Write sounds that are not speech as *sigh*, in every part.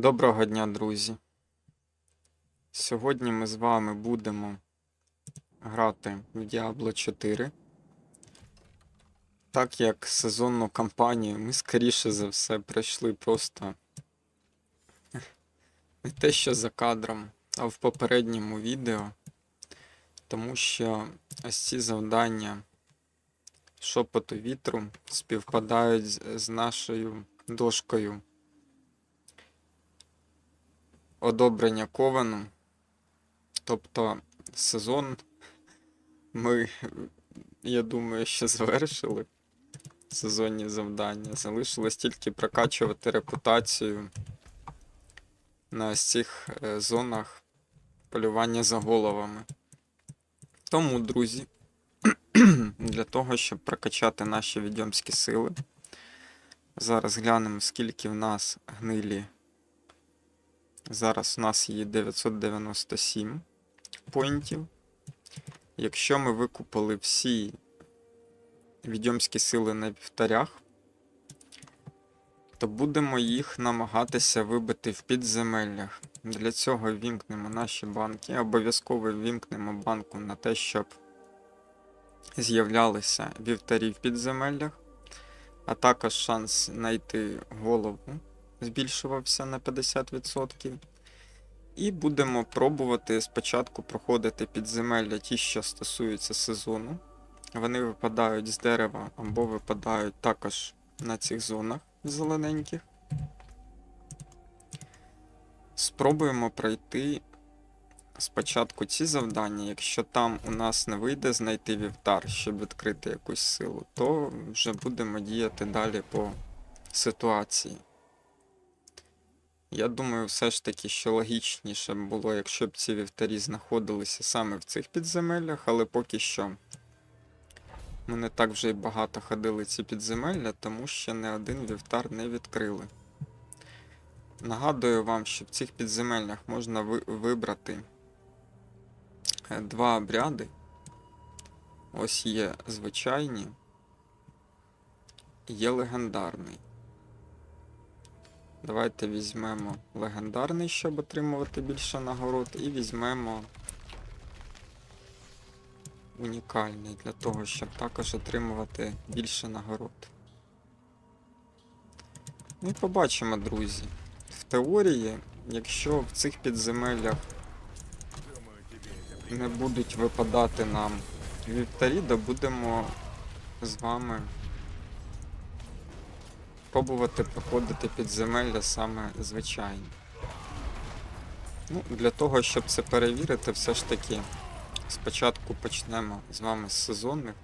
Доброго дня, друзі. Сьогодні ми з вами будемо грати в Diablo 4. Так як сезонну кампанію ми, скоріше за все, пройшли просто *laughs* не те, що за кадром, а в попередньому відео. Тому що ось ці завдання шепоту вітру співпадають з- нашою дошкою одобрення Ковану. Тобто сезон ми, я думаю, ще завершили сезонні завдання. Залишилось тільки прокачувати репутацію на ось цих е, зонах полювання за головами. Тому, друзі, *clears throat* для того, щоб прокачати наші відьомські сили, зараз глянемо, скільки в нас гнилі Зараз у нас є 997 поінтів. Якщо ми викупили всі відьомські сили на вівтарях, то будемо їх намагатися вибити в підземеллях. Для цього вімкнемо наші банки. Обов'язково вімкнемо банку на те, щоб з'являлися вівтарі в підземеллях, а також шанс знайти голову збільшувався на 50%. І будемо пробувати спочатку проходити підземелля ті, що стосуються сезону. Вони випадають з дерева або випадають також на цих зонах зелененьких. Спробуємо пройти спочатку ці завдання. Якщо там у нас не вийде знайти вівтар, щоб відкрити якусь силу, то вже будемо діяти далі по ситуації. Я думаю, все ж таки, що логічніше було, якщо б ці вівтарі знаходилися саме в цих підземеллях, але поки що ми не так вже й багато ходили ці підземелля, тому що не один вівтар не відкрили. Нагадую вам, що в цих підземеллях можна ви- вибрати е, два обряди. Ось є звичайні, є легендарний. Давайте візьмемо легендарний, щоб отримувати більше нагород, і візьмемо унікальний для того, щоб також отримувати більше нагород. Ну і побачимо, друзі. В теорії, якщо в цих підземеллях не будуть випадати нам вівтарі, то будемо з вами пробувати проходити підземелля саме звичайні. Ну, для того, щоб це перевірити, все ж таки спочатку почнемо з вами з сезонних.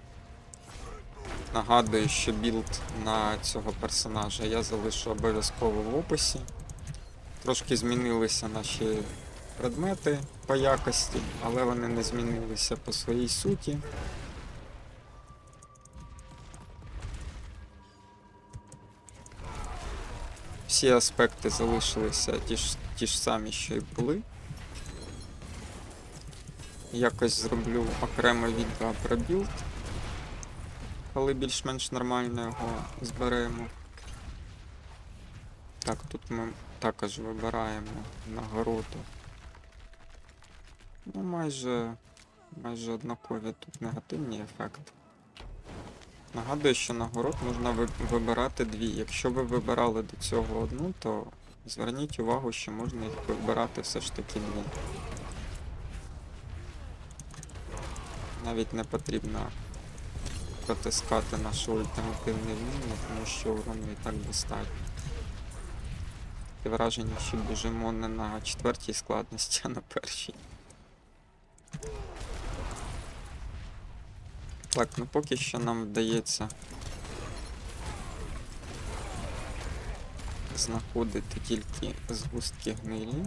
Нагадую, що білд на цього персонажа я залишу обов'язково в описі. Трошки змінилися наші предмети по якості, але вони не змінилися по своїй суті. Всі аспекти залишилися ті ж, ті ж самі, що й були. Якось зроблю окреме відео про білд, коли більш-менш нормально його зберемо. Так, тут ми також вибираємо нагороду. Ну, майже, майже однакові тут негативні ефекти. Нагадую, що нагород можна вибирати дві. Якщо ви вибирали до цього одну, то зверніть увагу, що можна їх вибирати все ж таки дві. Навіть не потрібно протискати наше ультимативне вміння, тому що урону і так достатньо. Таке враження, що біжимо не на четвертій складності, а на першій. Так, ну поки що нам вдається знаходити тільки згустки гнилі,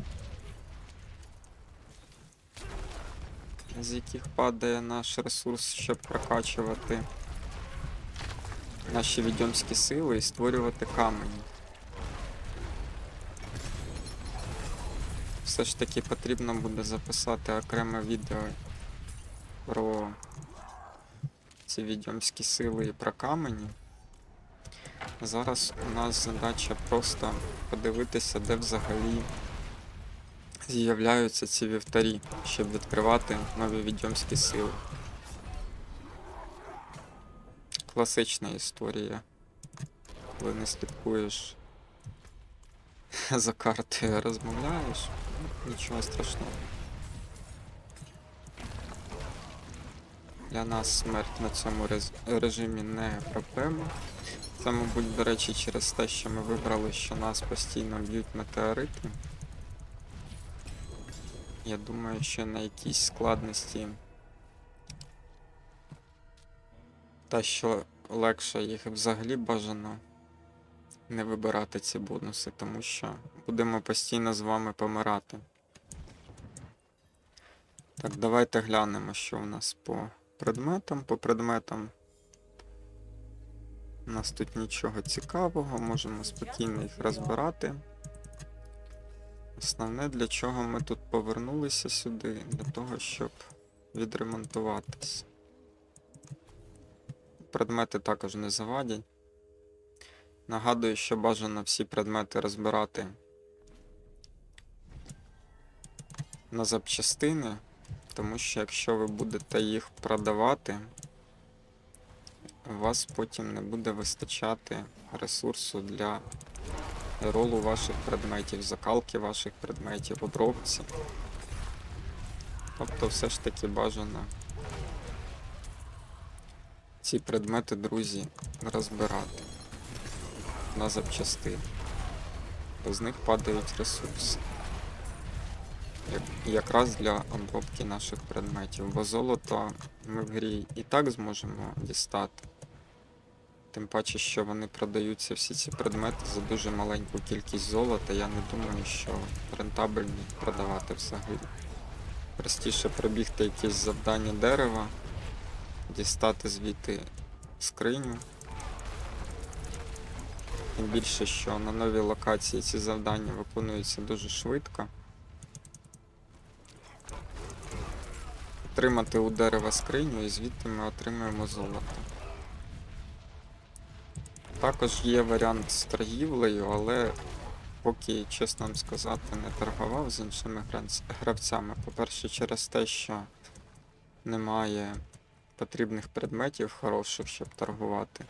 з яких падає наш ресурс, щоб прокачувати наші відьомські сили і створювати камені. Все ж таки потрібно буде записати окреме відео про ці відьомські сили і про камені. Зараз у нас задача просто подивитися, де взагалі з'являються ці вівтарі, щоб відкривати нові відьомські сили. Класична історія, коли не слідкуєш *laughs* за картою, розмовляєш, ну, нічого страшного. Для нас смерть на цьому режимі не проблема. Це, мабуть, до речі, через те, що ми вибрали, що нас постійно б'ють метеорити. Я думаю, що на якійсь складності. Та що легше їх взагалі бажано не вибирати ці бонуси, тому що будемо постійно з вами помирати. Так, давайте глянемо, що у нас по предметам. По предметам у нас тут нічого цікавого, можемо спокійно їх розбирати. Основне, для чого ми тут повернулися сюди, для того, щоб відремонтуватись. Предмети також не завадять. Нагадую, що бажано всі предмети розбирати на запчастини, тому що якщо ви будете їх продавати, у вас потім не буде вистачати ресурсу для ролу ваших предметів, закалки ваших предметів, обробці. Тобто все ж таки бажано ці предмети, друзі, розбирати на запчастини. Бо з них падають ресурси. Як, якраз для обробки наших предметів. Бо золото ми в грі і так зможемо дістати. Тим паче, що вони продаються всі ці предмети за дуже маленьку кількість золота, я не думаю, що рентабельно продавати взагалі. Простіше пробігти якесь завдання дерева, дістати звідти скриню. Тим більше, що на новій локації ці завдання виконуються дуже швидко. Отримати у дерева скриню і звідти ми отримуємо золото. Також є варіант з торгівлею, але поки, чесно вам сказати, не торгував з іншими гравцями. По-перше, через те, що немає потрібних предметів хороших, щоб торгувати.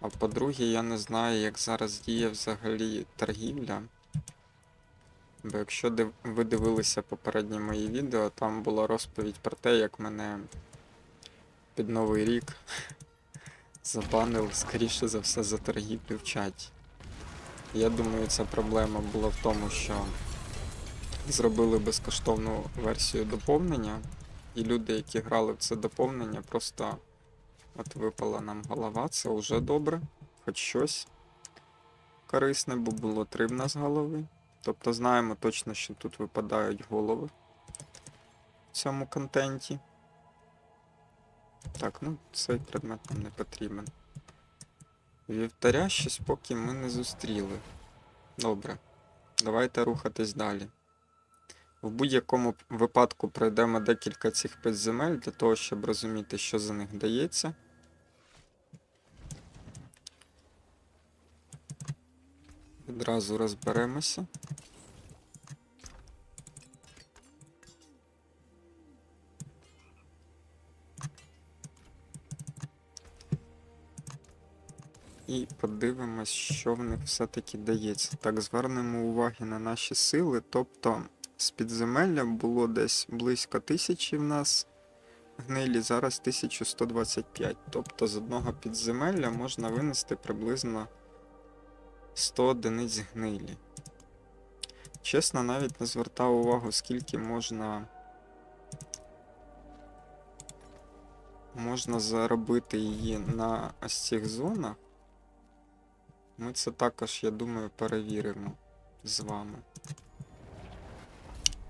А по-друге, я не знаю, як зараз діє взагалі торгівля. Бо якщо ви дивилися попередні мої відео, там була розповідь про те, як мене під Новий рік *laughs* забанили, скоріше за все, за торгівлю в чаті. Я думаю, ця проблема була в тому, що зробили безкоштовну версію доповнення, і люди, які грали в це доповнення, просто от випала нам голова, це вже добре, хоч щось корисне, бо було три в нас голови. Тобто знаємо точно, що тут випадають голови в цьому контенті. Так, ну цей предмет нам не потрібен. Вівтаря щось поки ми не зустріли. Добре. Давайте рухатись далі. В будь-якому випадку пройдемо декілька цих підземель для того, щоб розуміти, що за них дається. Відразу розберемося. І подивимось, що в них все-таки дається. Так, звернемо уваги на наші сили. Тобто з підземелля було десь близько тисячі в нас гнилі, зараз 1125. Тобто з одного підземелля можна винести приблизно 100 одиниць гнилі. Чесно, навіть не звертав увагу, скільки можна. Можна заробити її на ось цих зонах. Ми це також, я думаю, перевіримо з вами.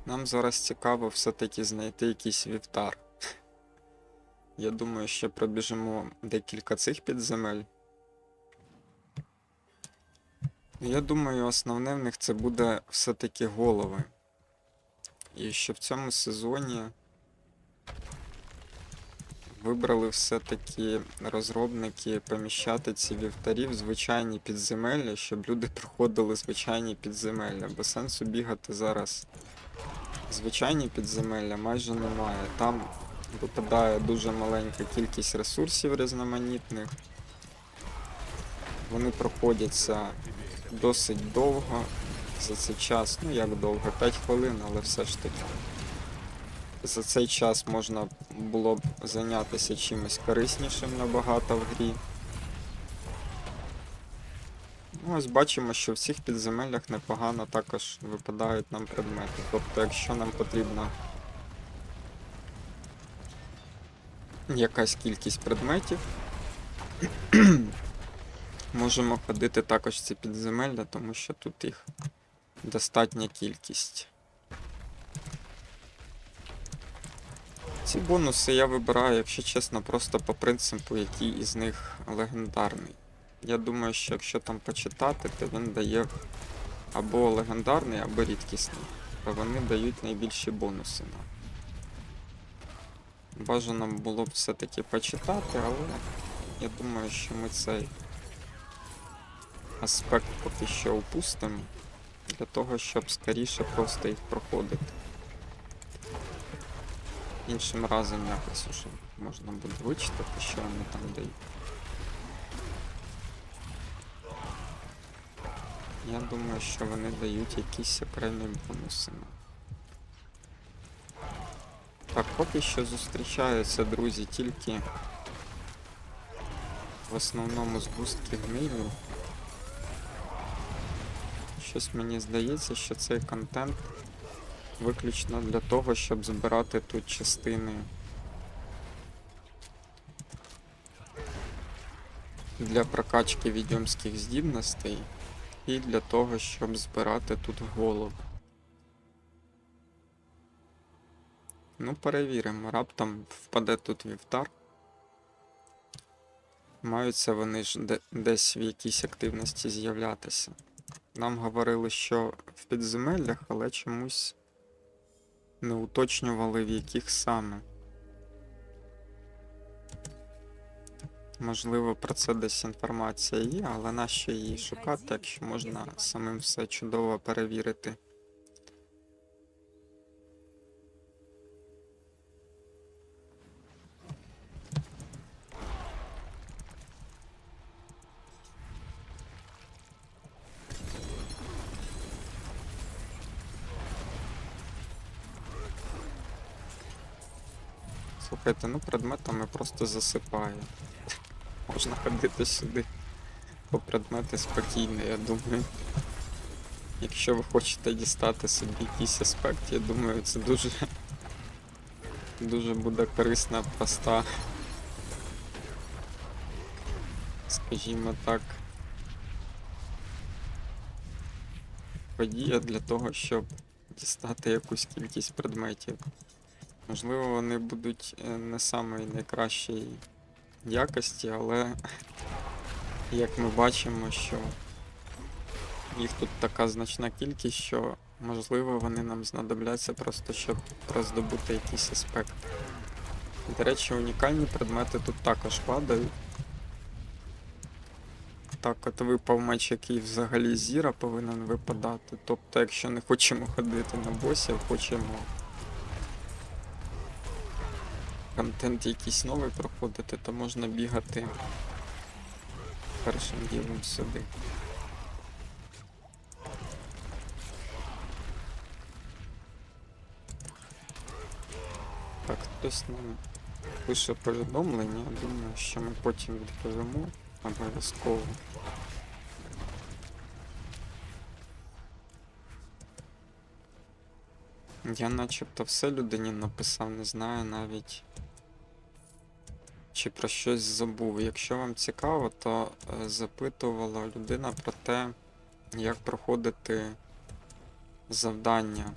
Нам зараз цікаво все-таки знайти якийсь вівтар. *laughs* Я думаю, що пробіжимо декілька цих підземель. Я думаю, основне в них це буде все-таки голови. І що в цьому сезоні вибрали все-таки розробники поміщати ці вівтарі в звичайні підземелля, щоб люди проходили звичайні підземелля, бо сенсу бігати зараз. Звичайні підземелля майже немає. Там випадає дуже маленька кількість ресурсів різноманітних. Вони проходяться досить довго за цей час. Ну як довго? 5 хвилин, але все ж таки. За цей час можна було б зайнятися чимось кориснішим набагато в грі. Ну, ось бачимо, що в цих підземеллях непогано також випадають нам предмети. Тобто, якщо нам потрібна якась кількість предметів, *clears throat* можемо ходити також ці підземелля, тому що тут їх достатня кількість. Ці бонуси я вибираю, якщо чесно, просто по принципу, який із них легендарний. Я думаю, що якщо там почитати, то він дає або легендарний, або рідкісний. То вони дають найбільші бонуси нам. Бажано було б все-таки почитати, але я думаю, що ми цей аспект поки що опустимо для того, щоб скоріше просто їх проходити. Іншим разом якось уже можна буде вичитати, що вони там дають. Я думаю, що вони дають якісь окремі бонуси. Так, поки що зустрічаються, друзі, тільки в основному згустки гнилі. Щось мені здається, що цей контент виключно для того, щоб збирати тут частини. Для прокачки відьомських здібностей і для того, щоб збирати тут голову. Ну, перевіримо, раптом впаде тут вівтар. Маються вони ж де- десь в якійсь активності з'являтися. Нам говорили, що в підземеллях, але чомусь не уточнювали в яких саме. Можливо, про це десь інформація є, але нащо її шукати, якщо можна самим все чудово перевірити. Слухайте, ну предметами просто засипає. Можна ходити сюди по предмети спокійно, я думаю. Якщо ви хочете дістати собі якийсь аспект, я думаю, це дуже дуже буде корисна, проста. Скажімо так. Подія для того, щоб дістати якусь кількість предметів. Можливо, вони будуть е, не самої найкращої якості, але *laughs* як ми бачимо, що їх тут така значна кількість, що можливо вони нам знадобляться просто щоб роздобути якийсь аспект. До речі, унікальні предмети тут також падають. Так, от випав меч, який взагалі зіра повинен випадати. Тобто, якщо не хочемо ходити на босів, хочемо контент якийсь новий проходити, то можна бігати першим ділом сюди. Так, хтось нам пише повідомлення, думаю, що ми потім відповімо обов'язково. Я начебто все людині написав, не знаю навіть. Чи про щось забув. Якщо вам цікаво, то е, запитувала людина про те, як проходити завдання.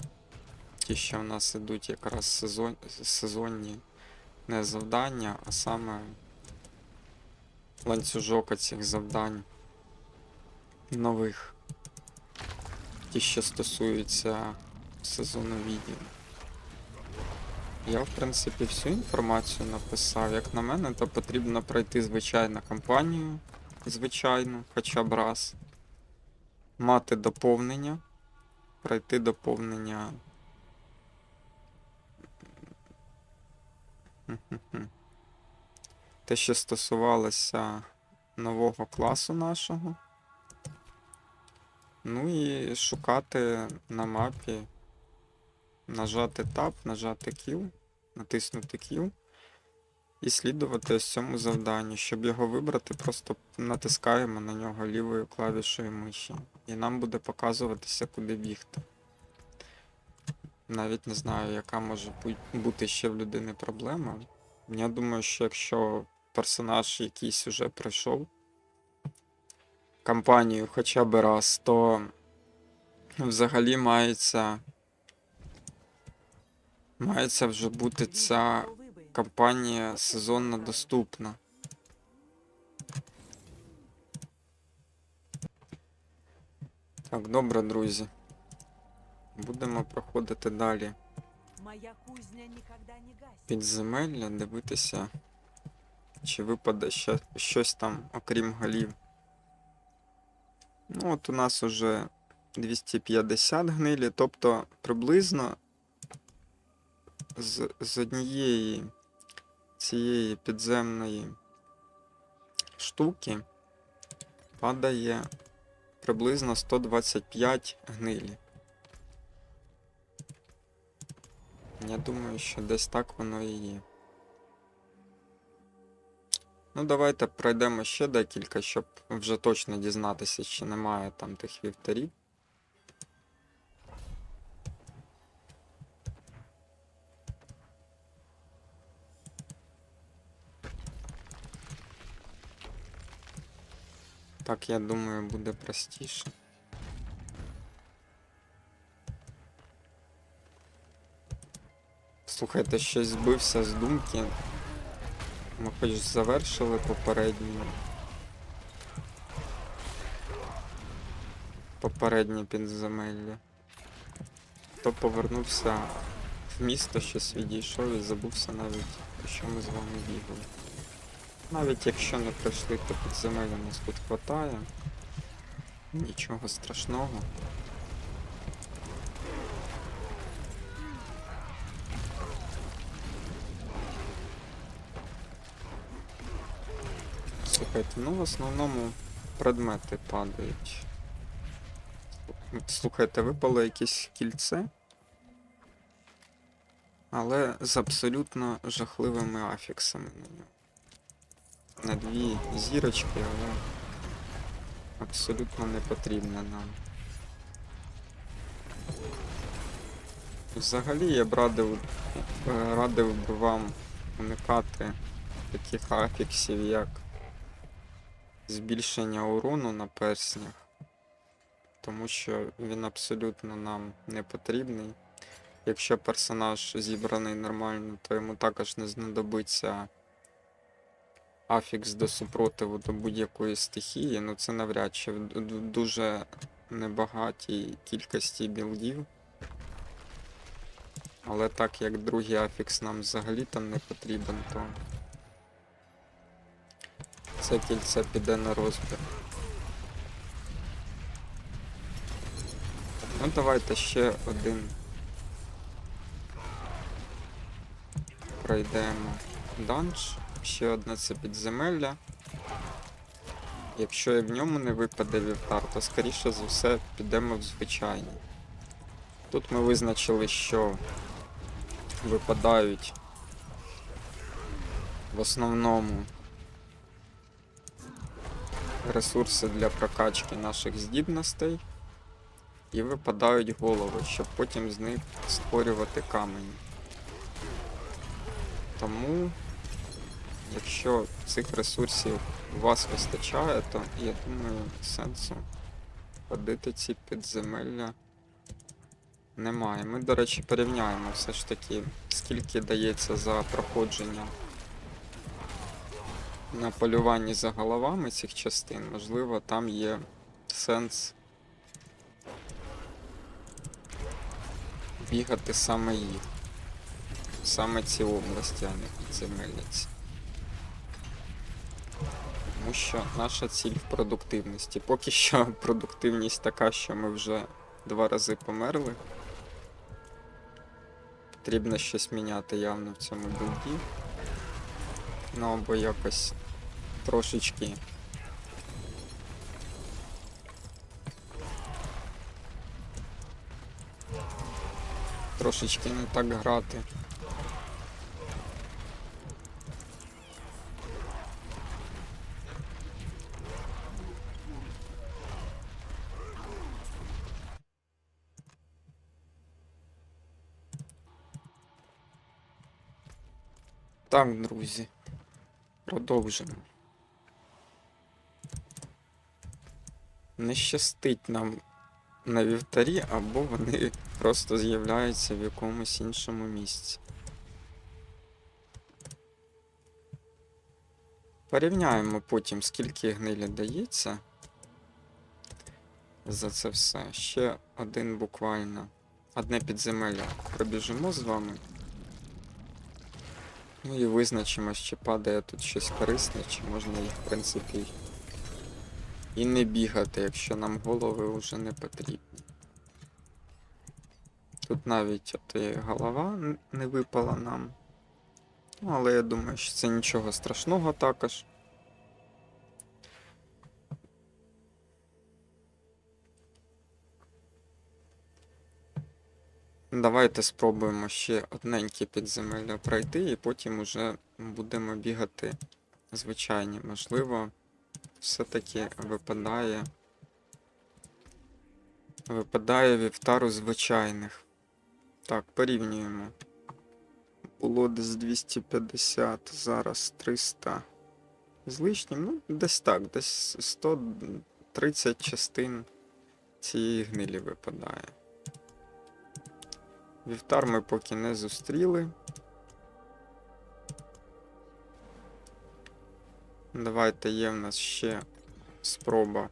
Ті, що в нас ідуть якраз сезон... сезонні не завдання, а саме ланцюжок цих завдань нових. Ті, що стосуються сезону відео. Я, в принципі, всю інформацію написав. Як на мене, то потрібно пройти звичайну кампанію, звичайну, хоча б раз. Мати доповнення. Пройти доповнення. Те, що стосувалося нового класу нашого. Ну і шукати на мапі нажати Tab, нажати Q, натиснути Q і слідувати цьому завданню. Щоб його вибрати, просто натискаємо на нього лівою клавішою миші. І нам буде показуватися, куди бігти. Навіть не знаю, яка може бути ще в людини проблема. Я думаю, що якщо персонаж якийсь уже пройшов кампанію хоча б раз, то взагалі мається Мається вже бути ця кампанія сезонно доступна. Так, добре, друзі. Будемо проходити далі Моя кузня никогда не гаснет. підземелля, дивитися, чи випаде ще щось там, окрім голів. Ну, от у нас уже 250 гнилі, тобто приблизно з, з однієї цієї підземної штуки падає приблизно 125 гнилі. Я думаю, що десь так воно і є. Ну, давайте пройдемо ще декілька, щоб вже точно дізнатися, чи немає там тих вівтарів. Так, я думаю, буде простіше. Слухайте, щось збився з думки. Ми хоч завершили попередню. Попереднє підземелля. То повернувся в місто, щось відійшов і забувся навіть, що ми з вами бігали. Навіть якщо не пройшли, то підземелля нас тут хватає. Нічого страшного. Слухайте, ну в основному предмети падають. Слухайте, випало якесь кільце. Але з абсолютно жахливими афіксами на нього. На дві зірочки, але абсолютно не потрібне нам. Взагалі я б радив, е, радив би вам уникати таких афіксів, як збільшення урону на перснях, тому що він абсолютно нам не потрібний. Якщо персонаж зібраний нормально, то йому також не знадобиться афікс до супротиву до будь-якої стихії. Ну це навряд чи в ду- ду- дуже небагатій кількості білдів. Але так як другий афікс нам взагалі там не потрібен, то це кільце піде на розбір. Ну давайте ще один пройдемо данж. Ще одне це підземелля. Якщо і в ньому не випаде вівтар, то скоріше за все підемо в звичайний. Тут ми визначили, що випадають в основному ресурси для прокачки наших здібностей і випадають голови, щоб потім з них створювати камені. Тому, якщо цих ресурсів у вас вистачає, то я думаю, сенсу ходити ці підземелля немає. Ми, до речі, порівняємо все ж таки, скільки дається за проходження на полюванні за головами цих частин. Можливо, там є сенс бігати саме їх. саме ці області, а не підземельниці. Тому що наша ціль в продуктивності. Поки що *laughs* продуктивність така, що ми вже два рази померли. Потрібно щось міняти явно в цьому білді. Ну або якось трошечки. Трошечки не так грати. Так, друзі. Продовжимо. Не щастить нам на вівтарі, або вони просто з'являються в якомусь іншому місці. Порівняємо потім, скільки гнилі дається. За це все. Ще один буквально. Одне підземелля пробіжимо з вами. Ну і визначимо, чи падає тут щось корисне, чи можна їх, в принципі, і не бігати, якщо нам голови вже не потрібні. Тут навіть от і голова не випала нам. Ну, але я думаю, що це нічого страшного також. Давайте спробуємо ще одненькі підземелля пройти, і потім уже будемо бігати звичайні. Можливо, все-таки випадає. Випадає вівтару звичайних. Так, порівнюємо. Було десь 250, зараз 300 з лишнім. Ну, десь так, десь 130 частин цієї гнилі випадає. Вівтар ми поки не зустріли. Давайте є в нас ще спроба.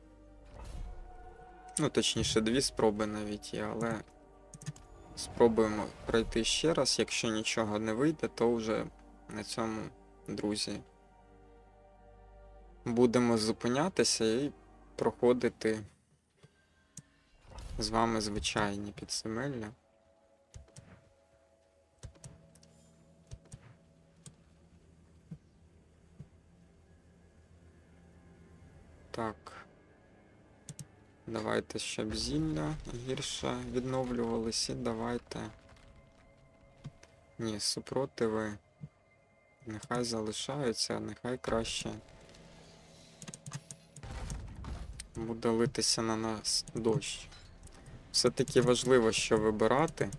Ну, точніше, дві спроби навіть є, але спробуємо пройти ще раз. Якщо нічого не вийде, то вже на цьому, друзі, будемо зупинятися і проходити з вами звичайні підземелля. Так. Давайте, щоб зілля гірше відновлювалися. Давайте. Ні, супротиви. Нехай залишаються, нехай краще. Буде литися на нас дощ. Все-таки важливо, що вибирати.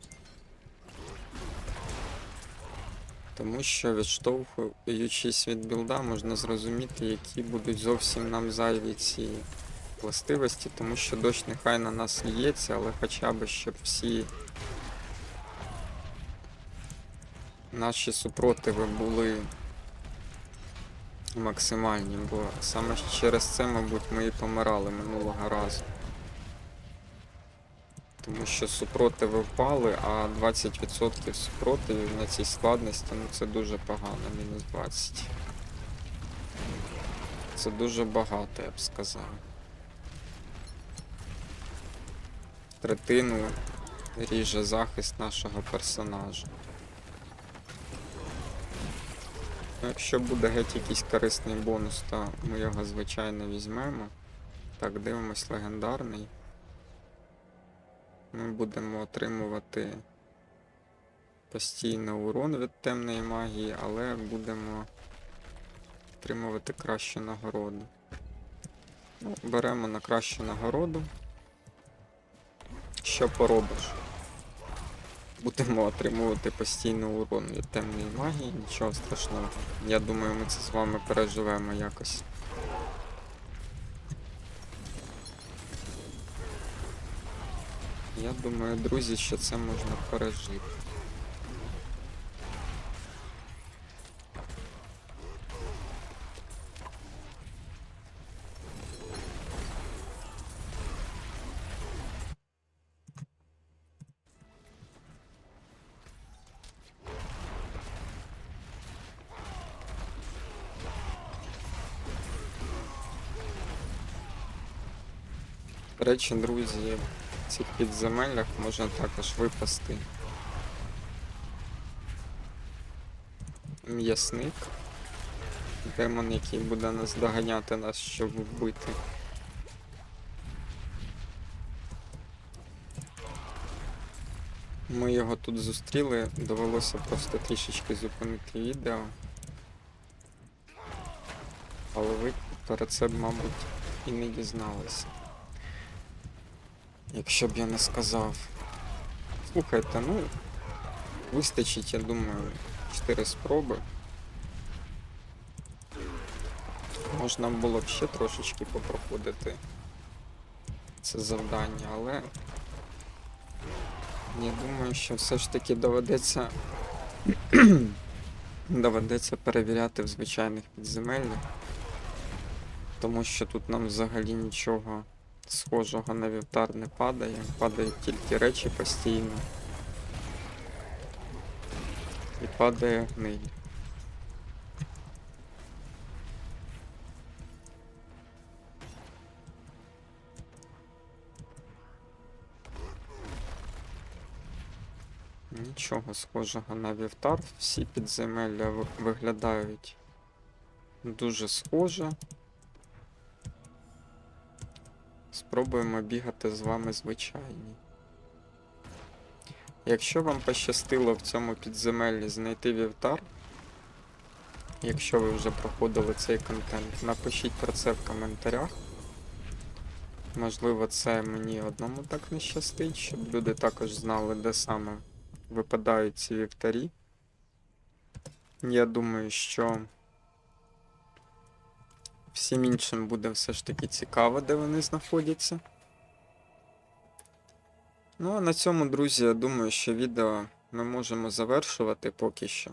Тому що відштовхуючись від білда, можна зрозуміти, які будуть зовсім нам зайві ці властивості, тому що дощ нехай на нас лється, але хоча б щоб всі наші супротиви були максимальні, бо саме через це, мабуть, ми і помирали минулого разу. Тому що супротиви впали, а 20% супротивів на цій складності, ну це дуже погано, мінус 20. Це дуже багато, я б сказав. Третину ріже захист нашого персонажа. Ну, Якщо буде геть якийсь корисний бонус, то ми його звичайно візьмемо. Так, дивимось легендарний. Ми будемо отримувати постійно урон від темної магії, але будемо отримувати кращу нагороду. Ну, беремо на кращу нагороду. Що поробиш? Будемо отримувати постійно урон від темної магії, нічого страшного. Я думаю, ми це з вами переживемо якось. Я думаю, друзі, що це можна пережити. До речі, друзі цих підземеллях можна також випасти м'ясник. Демон, який буде нас доганяти нас, щоб вбити. Ми його тут зустріли, довелося просто трішечки зупинити відео. Але ви про це, мабуть, і не дізналися. Якщо б я не сказав. Слухайте, ну, вистачить, я думаю, 4 спроби. Можна було б ще трошечки попроходити це завдання, але я думаю, що все ж таки доведеться *clears throat* доведеться перевіряти в звичайних підземеллях, тому що тут нам взагалі нічого схожого на вівтар не падає, падають тільки речі постійно. І падає гниль. Нічого схожого на вівтар. Всі підземелля ви- виглядають дуже схоже. Спробуємо бігати з вами звичайні. Якщо вам пощастило в цьому підземеллі знайти вівтар, якщо ви вже проходили цей контент, напишіть про це в коментарях. Можливо, це мені одному так не щастить, щоб люди також знали, де саме випадають ці вівтарі. Я думаю, що всім іншим буде все ж таки цікаво, де вони знаходяться. Ну а на цьому, друзі, я думаю, що відео ми можемо завершувати поки що.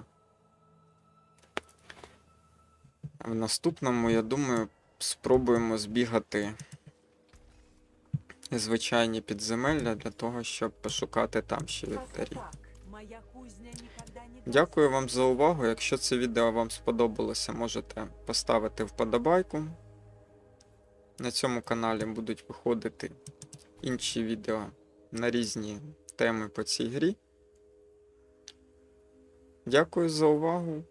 В наступному, я думаю, спробуємо збігати звичайні підземелля для того, щоб пошукати там ще вівтарі. Дякую вам за увагу. Якщо це відео вам сподобалося, можете поставити вподобайку. На цьому каналі будуть виходити інші відео на різні теми по цій грі. Дякую за увагу.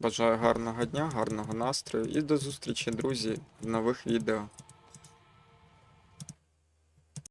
Бажаю гарного дня, гарного настрою і до зустрічі, друзі, в нових відео.